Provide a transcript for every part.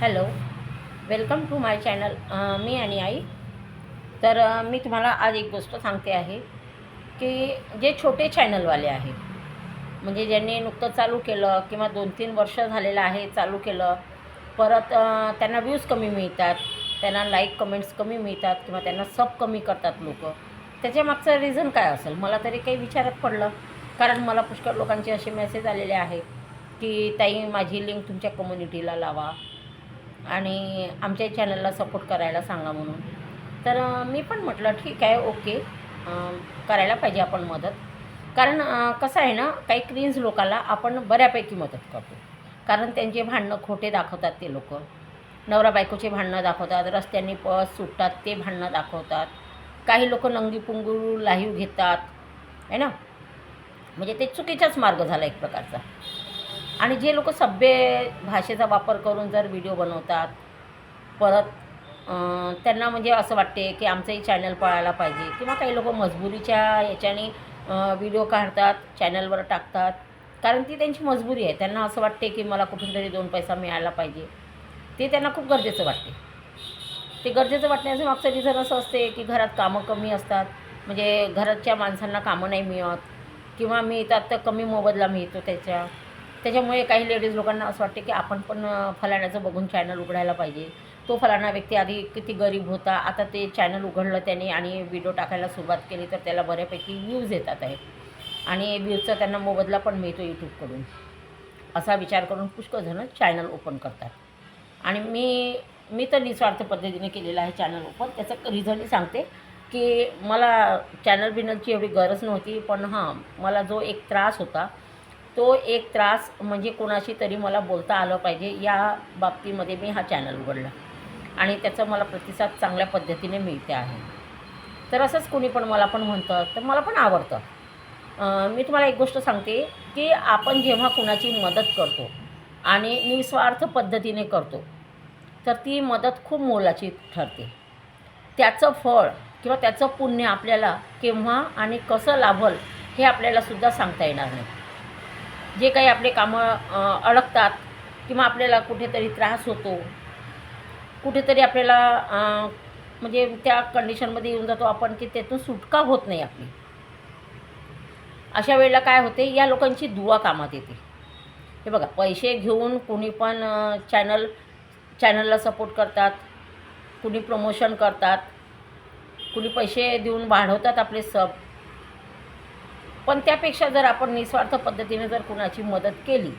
Hello welcome to my channel मी आणि आई. तर मी तुम्हाला आज एक गोष्ट सांगते आहे की जे छोटे चॅनलवाले आहे म्हणजे ज्यांनी नुकतं चालू केलं किंवा दोन तीन वर्ष झालेलं आहे चालू केलं परत त्यांना व्ह्यूज कमी मिळतात त्यांना लाईक कमेंट्स कमी मिळतात किंवा त्यांना सब कमी करतात लोक त्याच्या मागचं रिझन काय असेल? मला तरी काही विचारात पडलं कारण मला पुष्कळ लोकांचे असे मेसेज आलेले आहे की ताई माझी लिंक तुमच्या कम्युनिटीला लावा. आणि आमच्या चॅनलला सपोर्ट करायला सांगा म्हणून. तर मी पण म्हटलं ठीक आहे ओके करायला पाहिजे आपण मदत. कारण कसं आहे ना काही क्रीन्स लोकाला आपण बऱ्यापैकी मदत करतो. कारण त्यांचे भांडणं खोटे दाखवतात ते लोक. नवरा बायकोचे भांडणं दाखवतात रस्त्यांनी पळस सुटतात ते भांडणं दाखवतात. काही लोक नंगी पुंगू लाईव्ह घेतात. आहे ना? म्हणजे ते चुकीचाच मार्ग झाला एक प्रकारचा. आणि जे लोक सभ्य भाषेचा वापर करून जर व्हिडिओ बनवतात परत त्यांना म्हणजे असं वाटते की आमचंही चॅनल पळायला पाहिजे किंवा काही लोक मजबुरीच्या याच्याने व्हिडिओ काढतात चॅनलवर टाकतात. कारण ती त्यांची मजबुरी आहे. त्यांना असं वाटते की मला कुठून तरी दोन पैसा मिळायला पाहिजे. ते त्यांना खूप गरजेचं वाटते. ते गरजेचं वाटण्याचं मागचं रिझन असं असते की घरात कामं कमी असतात. म्हणजे घराच्या माणसांना कामं नाही मिळत. किंवा मिळतात तर कमी मोबदला मिळतो त्याच्या. त्याच्यामुळे काही लेडीज लोकांना असं वाटते की आपण पण फलाण्याचं बघून चॅनल उघडायला पाहिजे. तो फलाणा व्यक्ती आधी किती गरीब होता आता ते चॅनल उघडलं त्याने आणि व्हिडिओ टाकायला सुरुवात केली तर त्याला बऱ्यापैकी व्ह्यूज येतात आहे आणि व्ह्यूजचा त्यांना मोबदला पण मिळतो यूट्यूबकडून असा विचार करून पुष्कळ जणं चॅनल ओपन करतात. आणि मी मी तर निस्वार्थ पद्धतीने केलेलं आहे चॅनल ओपन त्याचं रिझनही सांगते की मला चॅनल बिनलची एवढी गरज नव्हती पण हां मला जो एक त्रास होता तो एक त्रास म्हणजे कोणाशी तरी मला बोलता आलं पाहिजे या बाबतीमध्ये मी हा चॅनल उघडला. आणि त्याचा मला प्रतिसाद चांगल्या पद्धतीने मिळते आहे. तर असंच कोणी पण मला पण म्हणतं तर मला पण आवडतं. मी तुम्हाला एक गोष्ट सांगते की आपण जेव्हा कुणाची मदत करतो आणि निस्वार्थ पद्धतीने करतो तर ती मदत खूप मोलाची ठरते. त्याचं फळ किंवा त्याचं पुण्य आपल्याला केव्हा आणि कसं लाभल हे आपल्याला सुद्धा सांगता येणार नाही. जे काही आपले कामं अडकतात किंवा आपल्याला कुठेतरी त्रास होतो कुठेतरी आपल्याला म्हणजे त्या कंडिशनमध्ये येऊन जातो आपण की त्यातून सुटका होत नाही आपली. अशा वेळेला काय होते या लोकांची दुवा कामात येते. हे बघा पैसे घेऊन कुणी पण चॅनल चॅनलला सपोर्ट करतात कुणी प्रमोशन करतात कुणी पैसे देऊन वाढवतात आपले सब पण त्यापेक्षा जर आपण निस्वार्थ पद्धतीने जर कुणाची मदत केली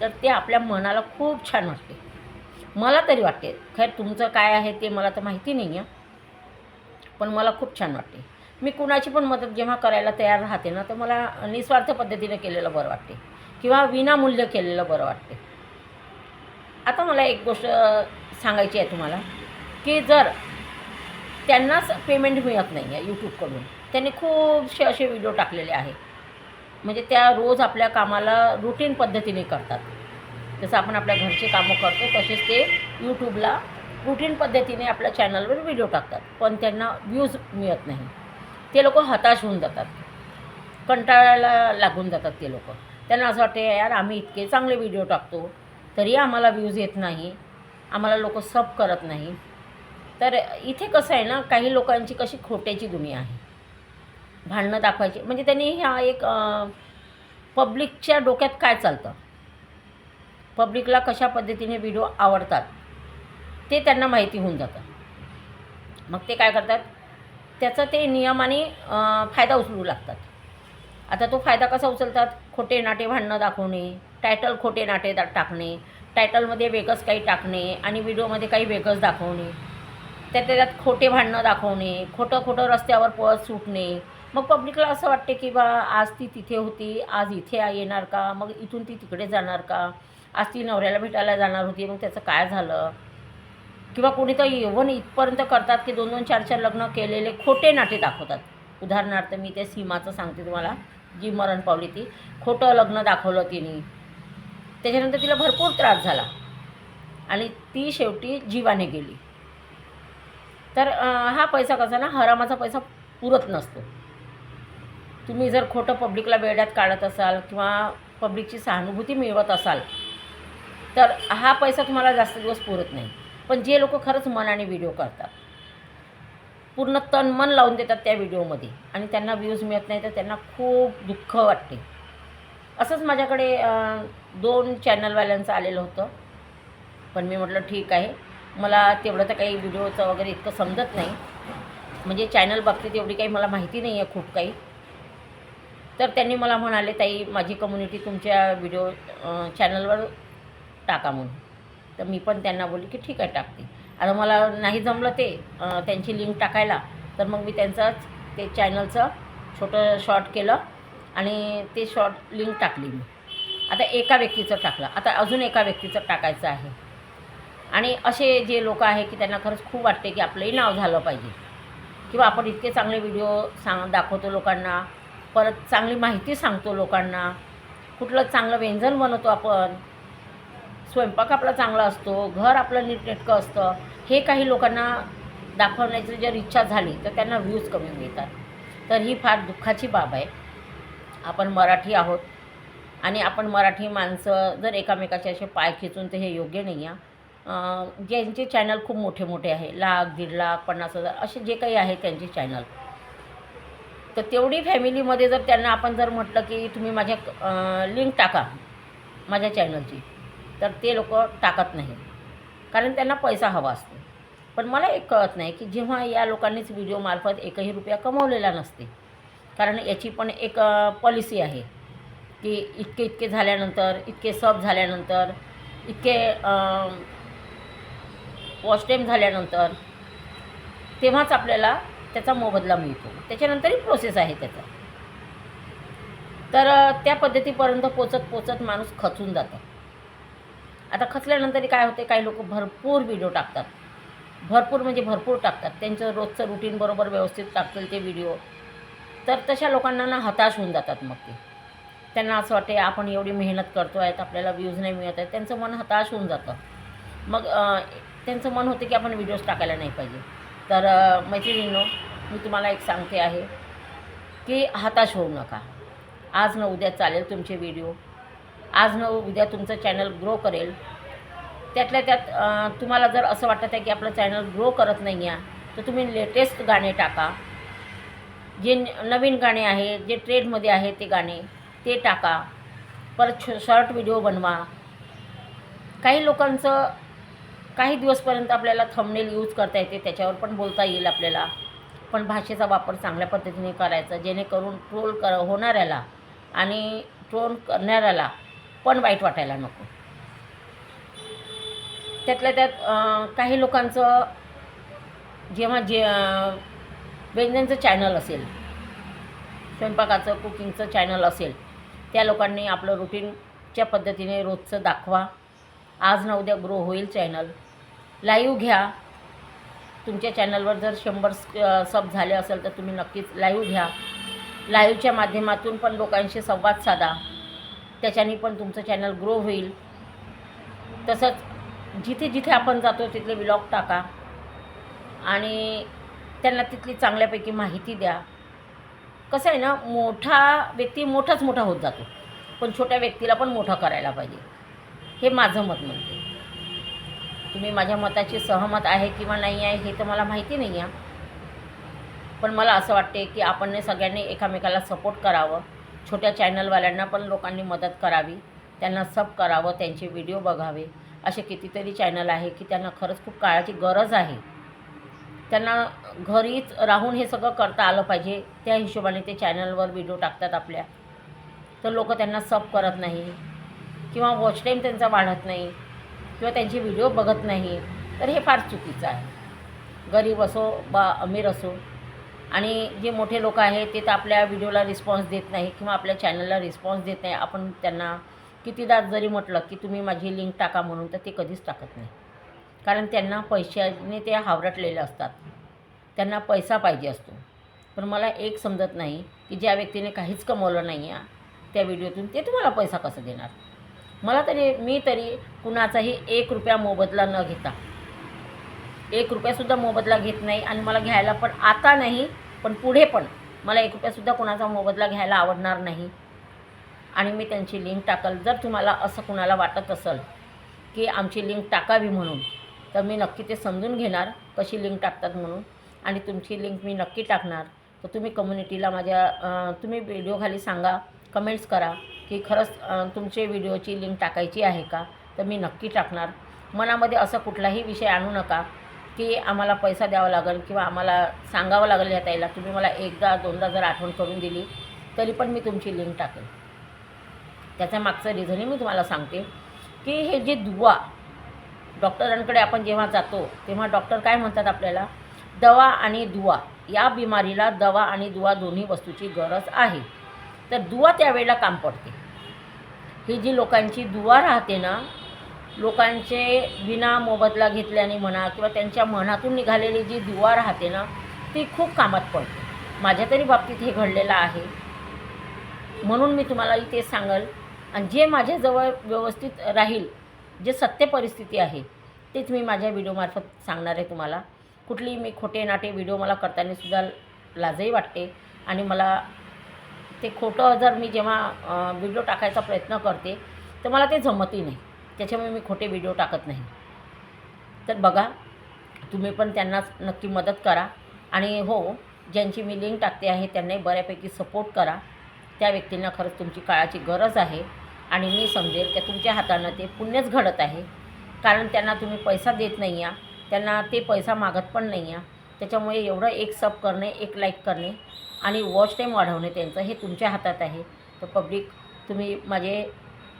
तर ते आपल्या मनाला खूप छान वाटते. मला तरी वाटते खैर तुमचं काय आहे ते मला तर माहिती नाही आहे पण मला खूप छान वाटते. मी कुणाची पण मदत जेव्हा करायला तयार राहते ना तर मला निस्वार्थ पद्धतीने केलेलं बरं वाटते किंवा विनामूल्य केलेलं बरं वाटते. आता मला एक गोष्ट सांगायची आहे तुम्हाला की जर त्यांनाच पेमेंट मिळत नाही आहे यूट्यूबकडून त्यांनी खूपसे असे व्हिडिओ टाकलेले आहे. म्हणजे त्या रोज आपल्या कामाला रुटीन पद्धतीने करतात. जसं आपण आपल्या घरचे कामं करतो तसेच ते यूट्यूबला रुटीन पद्धतीने आपल्या चॅनलवर व्हिडिओ टाकतात. पण त्यांना व्ह्यूज मिळत नाही. ते लोक हताश होऊन जातात. कंटाळायला लागून जातात ते लोक. त्यांना असं वाटते यार आम्ही इतके चांगले व्हिडिओ टाकतो तरी आम्हाला व्ह्यूज येत नाही. आम्हाला लोक सब करत नाही. तर इथे कसं आहे ना काही लोकांची कशी खोट्याची दुनिया आहे. भांडणं दाखवायची. म्हणजे त्यांनी ह्या एक पब्लिकच्या डोक्यात काय चालतं? पब्लिकला कशा पद्धतीने व्हिडिओ आवडतात ते त्यांना माहिती होऊन जातं. मग ते काय करतात? त्याचा ते नियमाने आणि फायदा उचलू लागतात. आता तो फायदा कसा उचलतात? खोटे नाटे भांडणं दाखवणे टायटल खोटे नाटे दा टाकणे टायटलमध्ये वेगळंच काही टाकणे आणि व्हिडिओमध्ये काही वेगळंच दाखवणे. त्या त्याच्यात खोटे भांडणं दाखवणे खोटं खोटं रस्त्यावर पळत सुटणे. मग पब्लिकला असं वाटते की बा आज ती तिथे होती आज इथे येणार का? मग इथून ती तिकडे जाणार का? आज ती नवऱ्याला भेटायला जाणार होती मग त्याचं काय झालं? किंवा कोणी तर इव्हन इथपर्यंत करतात की दोन दोन चार चार लग्न केलेले खोटे नाटे दाखवतात. उदाहरणार्थ मी त्या सीमाचं सांगते तुम्हाला जी मरण पावली ती. खोटं लग्न दाखवलं तिने. त्याच्यानंतर तिला भरपूर त्रास झाला. आणि ती शेवटी जीवाने गेली. तर हा पैसा कसा ना हरामाचा पैसा पुरत नसतो. तुम्ही जर खोटं पब्लिकला वेड्यात काढत असाल किंवा पब्लिकची सहानुभूती मिळवत असाल तर हा पैसा तुम्हाला जास्त दिवस पुरत नाही. पण जे लोक खरंच मनाने व्हिडिओ करतात पूर्ण तन मन लावून देतात त्या व्हिडिओमध्ये आणि त्यांना व्ह्यूज मिळत नाही तर त्यांना खूप दुःख वाटते. असंच माझ्याकडे दोन चॅनलवाल्यांचं आलेलं होतं. पण मी म्हटलं ठीक आहे. मला तेवढं तर काही व्हिडिओचं वगैरे इतकं समजत नाही. म्हणजे चॅनल बाबतीत एवढी काही मला माहिती नाही आहे खूप काही. तर त्यांनी मला म्हणाले ताई माझी कम्युनिटी तुमच्या व्हिडिओ चॅनलवर टाका म्हणून. तर मी पण त्यांना बोलली की ठीक आहे टाकते. आता मला नाही जमलं ते त्यांची लिंक टाकायला. तर मग मी त्यांचंच ते चॅनलचं छोटं शॉर्ट केलं आणि ते शॉर्ट लिंक टाकली मी. आता एका व्यक्तीचं टाकलं. आता अजून एका व्यक्तीचं टाकायचं आहे. आणि असे जे लोक आहे की त्यांना खरंच खूप वाटते की आपलंही नाव झालं पाहिजे. किंवा आपण इतके चांगले व्हिडिओ सांग दाखवतो लोकांना परत चांगली माहिती सांगतो लोकांना कुठलं चांगलं व्यंजन बनवतो आपण स्वयंपाक आपला चांगला असतो घर आपलं नीटनेटकं असतं हे काही लोकांना दाखवण्याची जर इच्छा झाली तर त्यांना व्ह्यूज कमी मिळतात. तर ही फार दुःखाची बाब आहे. आपण मराठी आहोत आणि आपण मराठी माणसं जर एकामेकाचे असे पाय खेचून तर हे योग्य नाही आहे ज्यांचे चॅनल खूप मोठे मोठे आहे. लाख दीड लाख पन्नास हजार असे जे काही आहे त्यांचे चॅनल तर तेवढी फॅमिलीमध्ये जर त्यांना आपण जर म्हटलं की तुम्ही माझ्या लिंक टाका माझ्या चॅनलची तर ते लोक टाकत नाही. कारण त्यांना पैसा हवा असतो. पण मला एक कळत नाही की जेव्हा या लोकांनीच व्हिडिओमार्फत एकही रुपया कमवलेला नसते. कारण याची पण एक पॉलिसी आहे की इतके इतके झाल्यानंतर इतके सब झाल्यानंतर इतके वॉच टाईम झाल्यानंतर तेव्हाच आपल्याला त्याचा मोबदला मिळतो. त्याच्यानंतरही प्रोसेस आहे त्याचा. तर त्या पद्धतीपर्यंत पोचत पोचत माणूस खचून जातं. आता खचल्यानंतर काय होते काही लोक भरपूर व्हिडिओ टाकतात. भरपूर म्हणजे भरपूर टाकतात. त्यांचं रोजचं रुटीन बरोबर व्यवस्थित टाकतील ते व्हिडिओ तर तशा लोकांना ना हताश होऊन जातात मग ते. त्यांना असं वाटते आपण एवढी मेहनत करतो आहेत आपल्याला व्ह्यूज नाही मिळत आहेत. त्यांचं मन हताश होऊन जातं. मग त्यांचं मन होतं की आपण व्हिडिओज टाकायला नाही पाहिजे. तर मैत्रिणींनो मी तुम्हाला एक सांगते आहे की हताश होऊ नका. आज न उद्या चालेल तुमचे व्हिडिओ आज न उद्या तुमचं चॅनल ग्रो करेल. त्यातल्या त्यात तुम्हाला जर असं वाटत आहे की आपलं चॅनल ग्रो करत नाही आहे तर तुम्ही लेटेस्ट गाणे टाका. जे नवीन गाणे आहे जे ट्रेडमध्ये आहे ते गाणे ते टाका. परत शॉर्ट व्हिडिओ बनवा. काही लोकांचं काही दिवसपर्यंत आपल्याला थंबनेल यूज करता येते त्याच्यावर पण बोलता येईल आपल्याला. पण भाषेचा वापर चांगल्या पद्धतीने करायचा जेणेकरून ट्रोल कर होणाऱ्याला आणि ट्रोल करणाऱ्याला पण वाईट वाटायला नको. त्यातल्या त्यात काही लोकांचं जेव्हा जे व्यंजनचं चॅनल असेल स्वयंपाकाचं कुकिंगचं चॅनल असेल त्या लोकांनी आपलं रुटीनच्या पद्धतीने रोजचं दाखवा. आज ना उद्या ग्रो होईल चॅनल लाईव्ह घ्या. तुमच्या चॅनलवर जर शंभर सब झाले असेल तर तुम्ही नक्कीच लाईव्ह घ्या. लाईव्हच्या माध्यमातून पण लोकांशी संवाद साधा. त्याच्याने पण तुमचं चॅनल ग्रो होईल. तसंच जिथे जिथे आपण जातो तिथले ब्लॉग टाका. आणि त्यांना तिथली चांगल्यापैकी माहिती द्या. कसं आहे ना मोठा व्यक्ती मोठाच मोठा होत जातो. पण छोट्या व्यक्तीला पण मोठा करायला पाहिजे. हे माझं मत म्हणते. तुम्ही माझ्या मताची सहमत आहे किंवा नाही आहे हे तर मला माहिती नाही आहे. पण मला असं वाटते की आपण सगळ्यांनी एकामेकाला सपोर्ट करावं. छोट्या चॅनलवाल्यांना पण लोकांनी मदत करावी. त्यांना सब करावं त्यांचे व्हिडिओ बघावे. असे कितीतरी चॅनल आहे की त्यांना खरंच खूप काळाची गरज आहे. त्यांना घरीच राहून हे सगळं करता आलं पाहिजे. त्या हिशोबाने ते चॅनलवर व्हिडिओ टाकतात आपल्या. तर लोक त्यांना सब करत नाही. किंवा वॉच टाईम त्यांचा वाढत नाही. किंवा त्यांचे व्हिडिओ बघत नाही तर हे फार चुकीचं आहे. गरीब असो बा अमीर असो आणि जे मोठे लोक आहेत ते तर आपल्या व्हिडिओला रिस्पॉन्स देत नाही किंवा आपल्या चॅनलला रिस्पॉन्स देत नाही. आपण त्यांना कितीदा जरी म्हटलं की तुम्ही माझी लिंक टाका म्हणून तर ते कधीच टाकत नाही. कारण त्यांना पैशाने ते हावरटलेले असतात. त्यांना पैसा पाहिजे असतो. पण मला एक समजत नाही की ज्या व्यक्तीने काहीच कमवलं नाही आहे त्या व्हिडिओतून ते तुम्हाला पैसा कसं देणार? मला तरी मी तरी कुणाचाही एक रुपया मोबदला न घेता एक रुपयासुद्धा मोबदला घेत नाही आणि मला घ्यायला पण आता नाही पण पुढे पण मला एक रुपयासुद्धा कोणाचा मोबदला घ्यायला आवडणार नाही. आणि मी त्यांची लिंक टाकल. जर तुम्हाला असं कुणाला वाटत असेल की आमची लिंक टाकावी म्हणून तर मी नक्की ते समजून घेणार कशी लिंक टाकतात म्हणून. आणि तुमची लिंक मी नक्की टाकणार तर तुम्ही कम्युनिटीला माझ्या तुम्ही व्हिडिओ सांगा कमेंट्स करा. की खरंच तुमचे व्हिडिओची लिंक टाकायची आहे का? तर मी नक्की टाकणार. मनामध्ये असं कुठलाही विषय आणू नका की आम्हाला पैसा द्यावा लागेल किंवा आम्हाला सांगावं लागेल ह्या ताईला तुम्ही मला एकदा दोनदा जर आठवण करून दिली तरी पण मी तुमची लिंक टाकेन. त्याच्या मागचं रिझनही मी तुम्हाला सांगते की हे जे दुवा डॉक्टरांकडे आपण जेव्हा जातो तेव्हा डॉक्टर काय म्हणतात आपल्याला? दवा आणि दुवा या बिमारीला दवा आणि दुवा दोन्ही वस्तूची गरज आहे. तर दुवा त्यावेळेला काम पडते. ही जी लोकांची दुवा राहते ना लोकांचे विना मोबदला घेतल्याने म्हणा किंवा त्यांच्या मनातून निघालेली जी दुवा राहते ना ती खूप कामात पडते. माझ्या तरी बाबतीत हे घडलेलं आहे. म्हणून मी तुम्हाला ते सांगल आणि जे माझ्याजवळ व्यवस्थित राहील जे सत्य परिस्थिती आहे तेच मी माझ्या व्हिडिओमार्फत सांगणार आहे तुम्हाला. कुठली मी खोटे नाटे व्हिडिओ मला करताना सुद्धा लाजही वाटते. आणि मला ते खोटं जर मी जेव्हा व्हिडिओ टाकायचा प्रयत्न करते तर मला ते जमतही नाही. त्याच्यामुळे मी खोटे व्हिडिओ टाकत नाही. तर बघा तुम्ही पण त्यांना नक्की मदत करा आणि हो ज्यांची मी लिंक टाकते आहे त्यांनाही बऱ्यापैकी सपोर्ट करा. त्या व्यक्तींना खरंच तुमची काळाची गरज आहे आणि मी समजेल की तुमच्या हातानं ते पुण्यच घडत आहे. कारण त्यांना तुम्ही पैसा देत नाही आहे त्यांना ते पैसा मागत पण नाही आहे त्याच्यामुळे एवढं एक सब करणे एक लाईक करणे आणि वॉच टाईम वाढवणे त्यांचं हे तुमच्या हातात आहे. तर पब्लिक तुम्ही माझे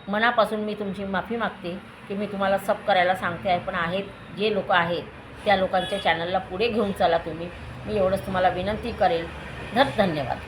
मनापासून मी तुमची माफी मागते की मी तुम्हाला सब करायला सांगते आहे पण आहेत जे लोक आहेत त्या लोकांच्या चॅनलला पुढे घेऊन चला तुम्ही. मी एवढंच तुम्हाला विनंती करेल धर धन्यवाद.